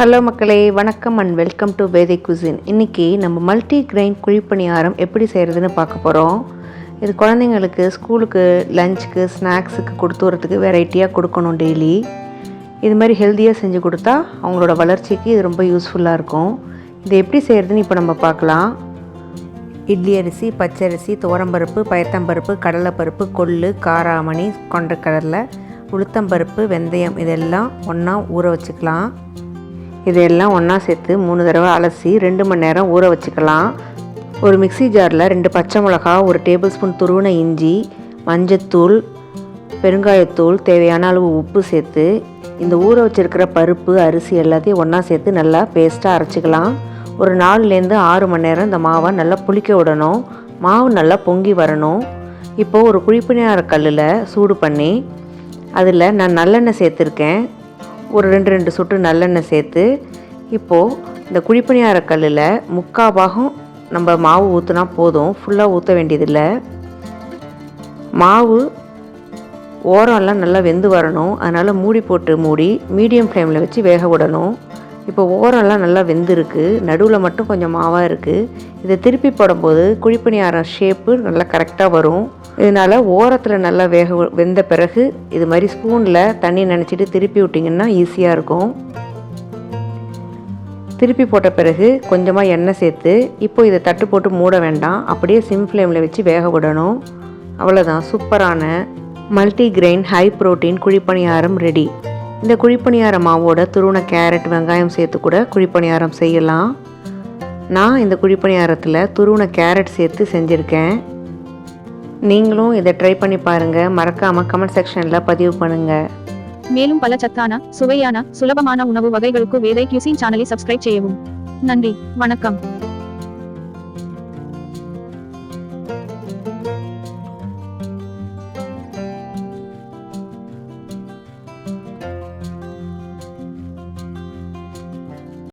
Hello மக்களே. வணக்கம் and welcome to Vedhai cuisine இன்றைக்கி நம்ம மல்டி கிரெயின் குழிப்பணியாரம் எப்படி செய்கிறதுன்னு பார்க்க போகிறோம் இது குழந்தைங்களுக்கு ஸ்கூலுக்கு லஞ்சுக்கு ஸ்நாக்ஸுக்கு கொடுத்து வரதுக்கு வெரைட்டியாக கொடுக்கணும் டெய்லி இது மாதிரி ஹெல்த்தியாக செஞ்சு கொடுத்தா அவங்களோட வளர்ச்சிக்கு இது ரொம்ப யூஸ்ஃபுல்லாக இருக்கும். இது எப்படி செய்கிறதுன்னு இப்போ நம்ம பார்க்கலாம். இட்லி அரிசி பச்சரிசி துவரம்பருப்பு பயத்தம்பருப்பு கடலைப்பருப்பு கொள்ளு காராமணி கொண்டக்கடலை உளுத்தம்பருப்பு வெந்தயம் இதெல்லாம் ஒன்றா ஊற வச்சுக்கலாம். இதையெல்லாம் ஒன்றா சேர்த்து மூணு தடவை அலசி ரெண்டு மணி நேரம் ஊற வச்சுக்கலாம். ஒரு மிக்ஸி ஜாரில் ரெண்டு பச்சை மிளகா ஒரு டேபிள் ஸ்பூன் துருவின இஞ்சி மஞ்சத்தூள் பெருங்காயத்தூள் தேவையான அளவு உப்பு சேர்த்து இந்த ஊற வச்சிருக்கிற பருப்பு அரிசி எல்லாத்தையும் ஒன்றா சேர்த்து நல்லா பேஸ்ட்டாக அரைச்சிக்கலாம். ஒரு நாலுலேருந்து ஆறு மணி நேரம் இந்த மாவை நல்லா புளிக்க விடணும். மாவு நல்லா பொங்கி வரணும். இப்போது ஒரு குழிப்பணியார கல்லில் சூடு பண்ணி அதில் நான் நல்லெண்ணெய் சேர்த்துருக்கேன். ஒரு ரெண்டு ரெண்டு சொட்டு நல்லெண்ணெய் சேர்த்து இப்போது இந்த குழிப்பணியார கல்லில் முக்கால் பாகம் நம்ம மாவு ஊற்றுனா போதும். ஃபுல்லாக ஊற்ற வேண்டியதில்லை. மாவு ஓரம்லாம் நல்லா வெந்து வரணும். அதனால் மூடி போட்டு மூடி மீடியம் ஃப்ளேமில் வச்சு வேக விடணும். இப்போ ஓரம்லாம் நல்லா வெந்திருக்கு. நடுவில் மட்டும் கொஞ்சம் மாவாக இருக்குது இதை திருப்பி போடும்போது குழிப்பணியாரம் ஷேப்பு நல்லா கரெக்டாக வரும். இதனால் ஓரத்தில் நல்லா வேக வெந்த பிறகு இது மாதிரி ஸ்பூனில் தண்ணி நினச்சிட்டு திருப்பி விட்டிங்கன்னா ஈஸியாக இருக்கும். திருப்பி போட்ட பிறகு கொஞ்சமாக எண்ணெய் சேர்த்து இப்போ இதை தட்டு போட்டு மூட வேண்டாம். அப்படியே சிம் ஃப்ளேமில் வச்சு வேக விடணும். அவ்வளோதான் சூப்பரான மல்டி கிரெயின் ஹை ப்ரோட்டீன் குழிப்பணியாரம் ரெடி இந்த குழிப்பணியார மாவோட துருவன கேரட் வெங்காயம் சேர்த்து கூட குழிப்பணியாரம் செய்யலாம். நான் இந்த குழிப்பணியாரத்தில் துருவண கேரட் சேர்த்து செஞ்சுருக்கேன். நீங்களும் இதை ட்ரை பண்ணி பாருங்கள் மறக்காமல் கமெண்ட் செக்ஷனில் பதிவு பண்ணுங்கள் மேலும் பல சத்தான சுவையான சுலபமான உணவு வகைகளுக்கு வேதை கியூசின் சேனலை சப்ஸ்கிரைப் செய்யவும். நன்றி வணக்கம்.